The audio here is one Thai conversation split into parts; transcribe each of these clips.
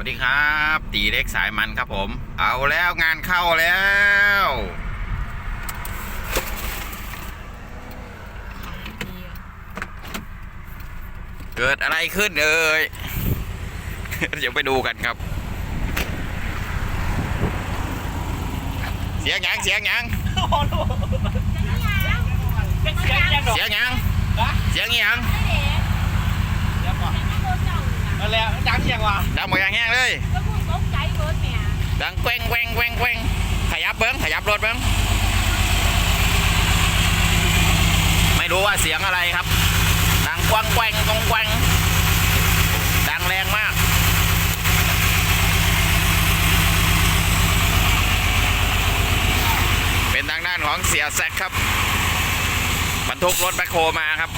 วัสดีครับ ตีเล็กสายมันครับผม เอาแล้วงานเข้าแล้ว เกิดอะไรขึ้นเอ่ยเดี๋ยวไปดูกันครับ เสียงหยังเสียงหยังเสียงยังดอกเสียงหยังเสียงอีหยังเดี๋ยวก่อน นั่นแหละดังยังวะดังหมดอย่างแห้งเลยดังแกว้งแกว้งแกว้งแกว้งขยับเบิ้งขยับรถเบิ้งไม่รู้ว่าเสียงอะไรครับ ดังกว้างแกว้งกงแกว้งดังแรงมากเป็นทางด้านของเสียแซกครับบรรทุกรถแบคโฮมาครับ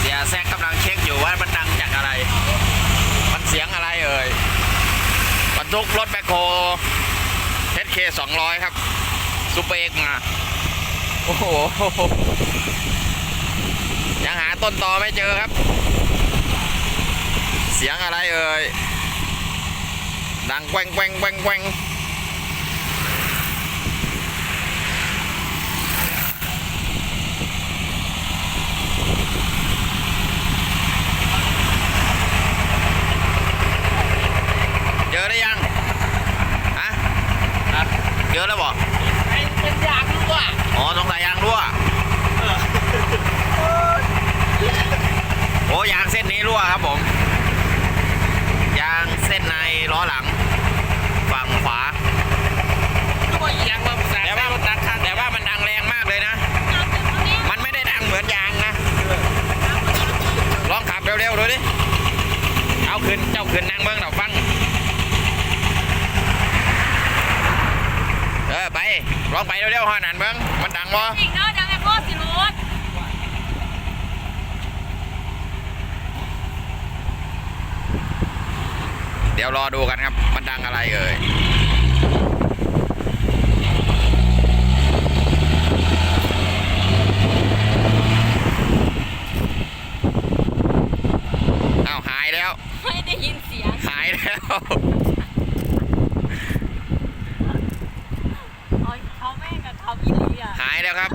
เสียแซกกำลังเช็คอยู่ว่ามันดังจากอะไร มันเสียงอะไรเอ่ยบรรทุกรถแบคโฮเเค สองร้อยครับซูเปอร์เอกมา โอ้โห ยังหาต้นตอไม่เจอครับ เสียงอะไรเอ่ย ดังแกว่งแกว่งแกว่งแกว่งเจอได้ยัง เจอแล้วบอกเป็นยางด้วยอ๋อสงสัยยางรั่วโอ้ยางเส้นนี้รั่วครับผม ยางเส้นในล้อหลังฝั่งขวา ด้วยยางมาแส แต่ว่ามันดังแต่ว่ามันดังแรงมากเลยนะ มันไม่ได้ดังเหมือนยางนะ ลองขับเร็วๆดูดิ เอาขึ้นเจ้าขึ้นนั่งเบิ้งเราฟัง เออไป ลองไปเร็วๆฮอนันเบิ้งมันดังบ่ อีกเนาะดังไอ้พ่อสิรถ เดี๋ยวรอดูกันครับ มันดังอะไรเอ่ยอ้าวหายแล้ว ไม่ได้ยินเสียง หายแล้วอ๋อเขาแม่งกับเขาอีหลีอะ หายแล้วครับ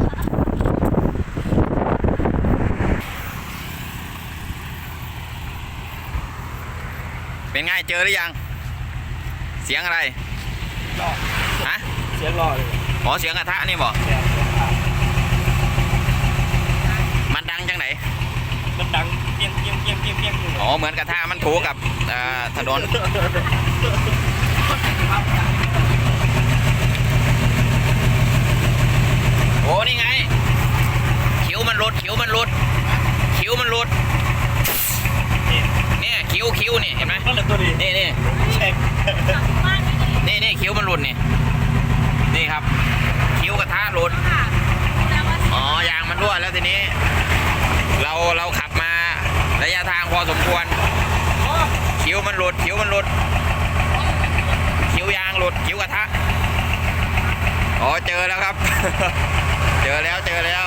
เป็นไงเจอหรือยัง เสียงอะไรรอฮะเสียงรอเลยอ๋อเสียงกระทะนี่บอกมันดังจังไหนมันดังเปี้ยงเปี้ยงเปี้ยงเปี้ยงเปี้ยงอยู่อ๋อเหมือนกระทะมันถูกับเอ่อถนนโอ้นี่ไงคิ้วมันหลุดคิ้วมันหลุดคิ้วมันหลุดเนี่ยคิ้วคิ้วนี่เห็นไหม นั่นแหละ ตัวนี้นี่นี่เช็คบ้านนี่เลยนี่นี่คิ้วมันหลุดนี่นี่ครับ คิ้วกระทะหลุดค่ะแล้วว่าอ๋อยางมันรั่วแล้วทีนี้ เราเราขับมาระยะทางพอสมควร คิ้วมันหลุดคิ้วมันหลุด คิ้วยางหลุดคิ้วกระทะอ๋อเจอแล้วครับ เจอแล้วเจอแล้ว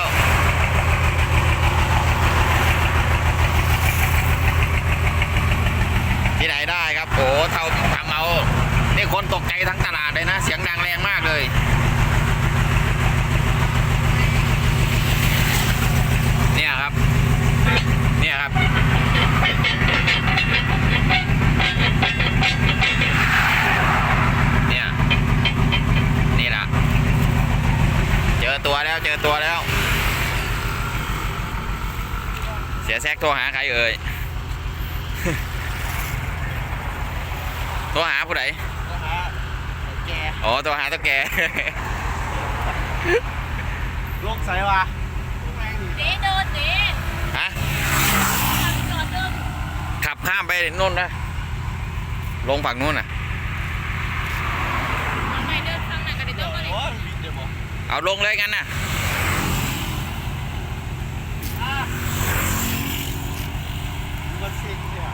ที่ไหนได้ครับ โอ้เท่าทำเอานี่คนตกใจทั้งตลาดเลยนะ เสียงดังแรงมากเลย เนี่ยครับ เนี่ยครับเนี่ยนี่ละเจอตัวแล้วเจอตัวแล้ว เสียแซกโทรหาใครเอ่ย โทรหาผู้ใดก็หาแกอ๋อโทรหาตัวแกลงใส่วะเด้เดินเด้ฮะจอดเดินขับข้ามไปนู่นนะลงฝั่งนู้นน่ะทางไหนเดินทางไหนกันเดี๋ยวเดี๋เดิยวนมาเลยโอ้ยเดี๋ยวบอกเอาลงเลยกันนะมันซิงเนี่ย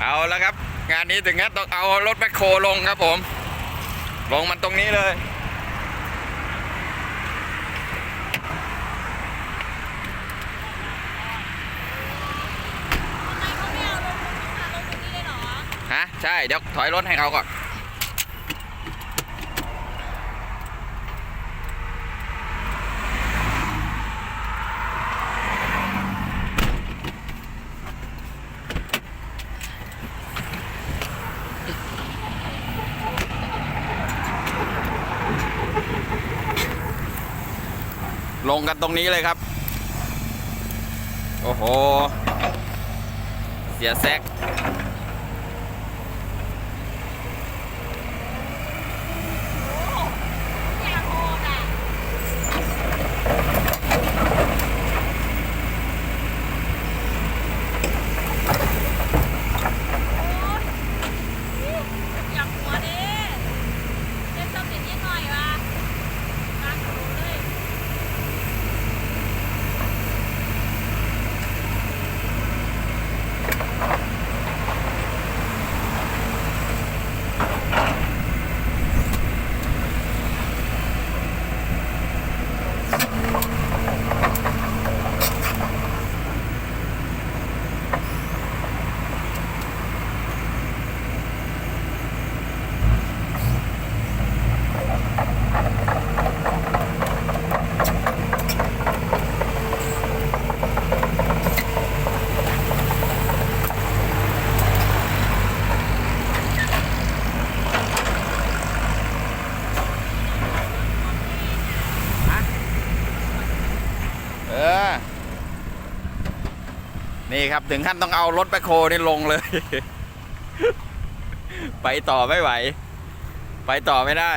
เอาแล้วครับ งานนี้ถึงงั้นต้องเอารถแมคโครลงครับผม ลงมันตรงนี้เลยทำไมเขาไม่เอาลงเขาพาลงตรงนี้เลยหรอฮะ ใช่ เดี๋ยวถอยรถให้เขาก่อน ลงกันตรงนี้เลยครับ โอ้โห เสียแซก อยากโอนอะอยากหัวดิเล่นซ้ำเด็ดนิดหน่อยวะกลางถนนเลย เออ นี่ครับถึงขั้นต้องเอารถแบคโคนี่ลงเลย ไปต่อไม่ไหว ไปต่อไม่ได้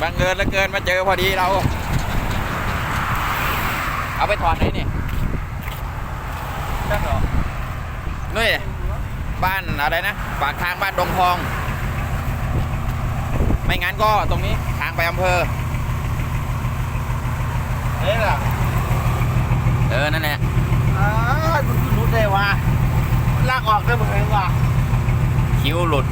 บังเอิญเหลือเกินมาเจอพอดีเรา เอาไปถอดไหนนี่จังหรอนู่นนี่บ้านอะไรนะ ปากทางบ้านดงพอง ไม่งั้นก็ตรงนี้ทางไปอำเภอ เฮ้ยล่ะเออ นั่นแหละอ้าวมึงคือรู้ได้วะลากออกได้มึงเองวะคิ้วหลุด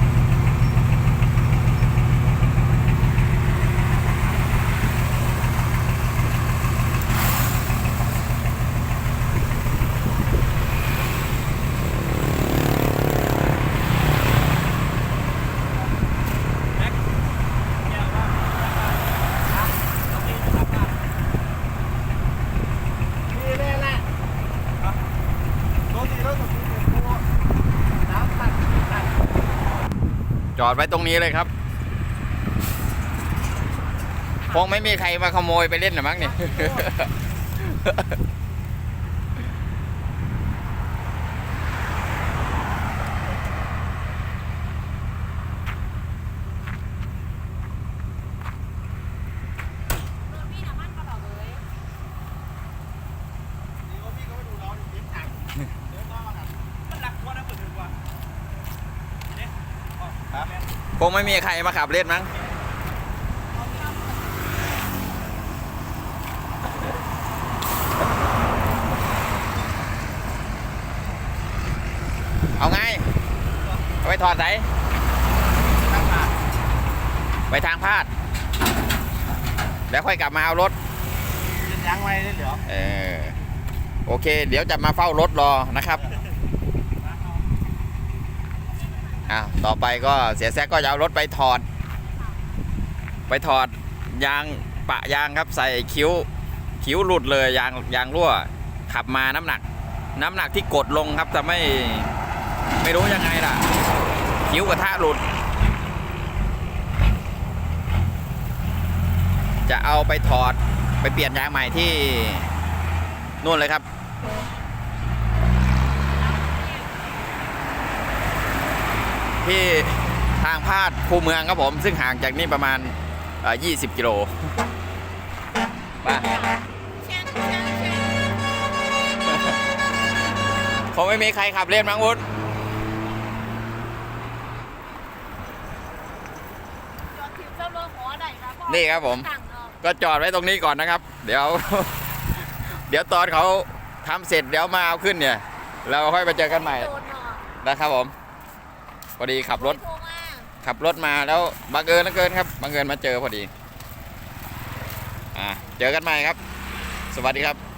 นี่แน่แหละรถดีรถถูกถูกถูกน้ำตัดตัด จอดไว้ตรงนี้เลยครับคงไม่มีใครมาขโมยไปเล่นหรอมั้งเนี่ย รถพี่น่ะมันกระดอกเลย ดีว่าพี่ก็ไม่ดูเราดิเด็กหักเดี๋ยวก็มากันมันหลักกว่านะเปิดดูว่าเนี่ยอ๋อ คงไม่มีใครมาขับเล่นมั้งเอาไงเอาไปถอดไหนตั้งมาไปทางพาด แล้วค่อยกลับมาเอารถจะยั้งไว้ได้เหรอเออโอเค เดี๋ยวจะมาเฝ้ารถรอนะครับ อะต่อไปก็เสียแซกก็จะเอารถไปถอด ไปถอดยางปะยางครับใส่คิ้วคิ้วหลุดเลยยางยางรั่ว ขับมาน้ำหนัก น้ำหนักที่กดลงครับแต่ไม่ไม่รู้ยังไงล่ะ คิ้วกระทะหลุด จะเอาไปถอดไปเปลี่ยนยางใหม่ที่นู่นเลยครับ ที่ทางพาดคูเมืองครับผม ซึ่งห่างจากนี่ประมาณ 20 กิโลมาคงไม่มีใครขับเล่นมั้งวุฒยอดทิพย์เจ้าเรือหัวได้นะพ่อนี่ครับผม ก็จอดไว้ตรงนี้ก่อนนะครับ เดี๋ยว เดี๋ยวตอนเขาทำเสร็จเดี๋ยวมาเอาขึ้นเนี่ย เราค่อยไปเจอกันใหม่นะครับผม อดีขับรถ โทรมาขับรถมาแล้วบังเอิญเหลือเกินครับบังเอิญมาเจอพอดี อ่าเจอกันใหม่ครับ สวัสดีครับ